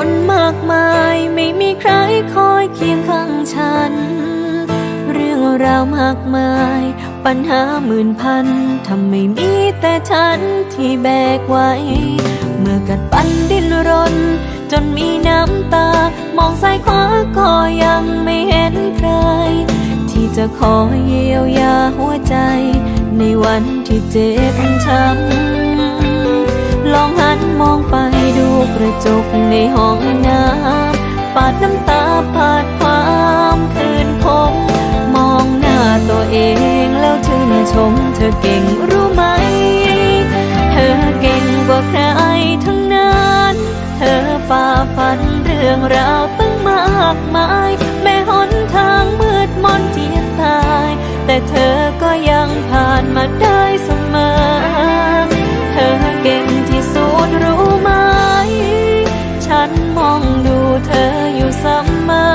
คนมากมายไม่มีใครคอยเคียงข้างฉัน เรื่องราวมากมาย ปัญหาหมื่นพันทำไม่มีแต่ฉันที่แบกไว้ เมื่อกัดฟันดิ้นรน จนมีน้ำตา มองซ้ายขวาก็ยังไม่เห็นใคร ที่จะขอเยียวยาหัวใจ ในวันที่เจ็บช้ำ กระจกในห้องน้ำปาดน้ำตาปาดความคืนผมมองหน้าตัวเองแล้วชื่นชมเธอเก่งรู้ไหม เธอเก่งกว่าใครทั้งนั้น เธอฝ่าฟันเรื่องราวตั้งมากมาย มองดูเธออยู่เสมอ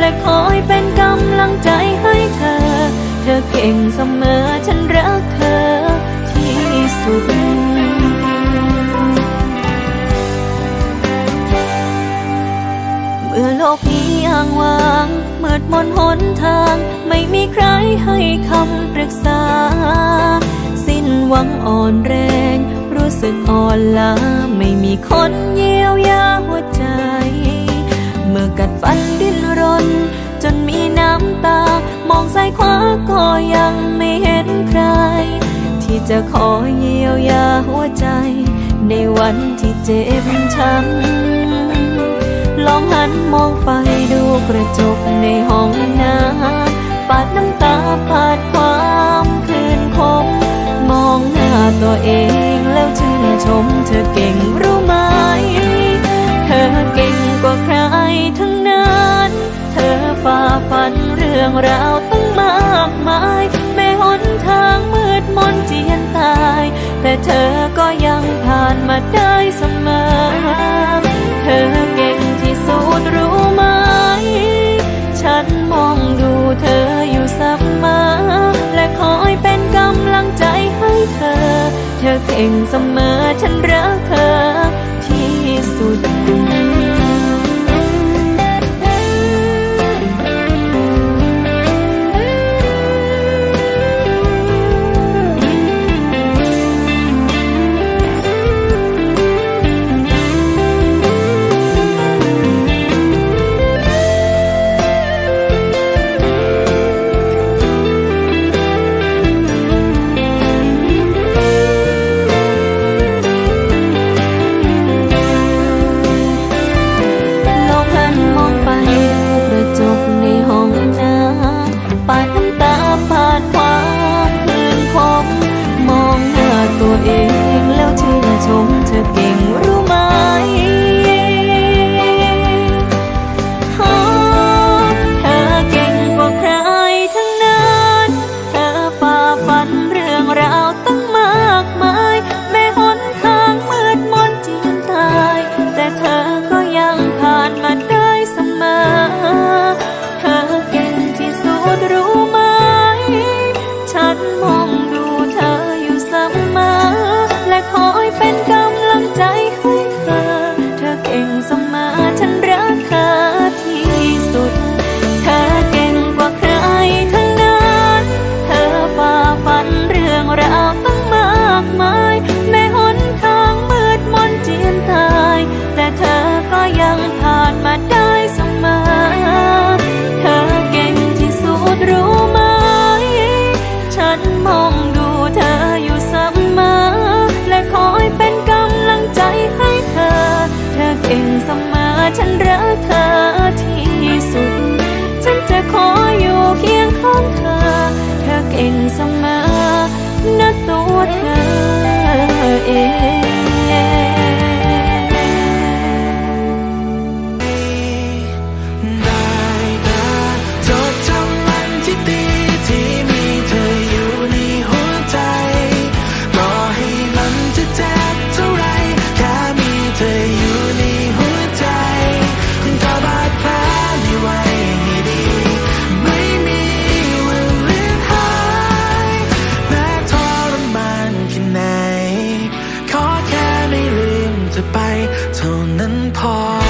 และคอยเป็นกำลังใจให้เธอ เธอเก่งเสมอฉันรักเธอที่สุดเมื่อโลกนี้อ้างว้างมืดมนหนทาง ไม่มีใครให้คำปรึกษา สิ้นหวังอ่อนแรง รู้สึกอ่อนล้าไม่มีคนเยียวยาหัวใจ เมื่อกัดฟันดิ้นรน จนมีน้ำตา มองซ้ายขวาก็ยังไม่เห็นใคร ที่จะขอเยียวยาหัวใจ ในวันที่เจ็บช้ำลองหันมองไปดูกระจกในห้องน้ำปาดน้ำตาปาดความคืนคมมองหน้าตัวเอง ชมเธอเก่งรู้ไหม เธอเก่งกว่าใครทั้งนั้น เธอฝ่าฟันเรื่องราวตั้งมากมาย แม้หนทางมืดมนเจียนตาย แต่เธอก็ยังผ่านมาได้เสมอ เธอเก่งที่สุดรู้ไหม ฉันมองดูเธออยู่เสมอและคอยเป็นกำลังใจให้เธอ เธอเก่งเสมอ ฉันรักเธอ ชื่น ฉันรักเธอที่สุด ฉันจะขออยู่เคียงข้างเธอ เธอเก่งเสมอนะตัวเธอ 都能跑。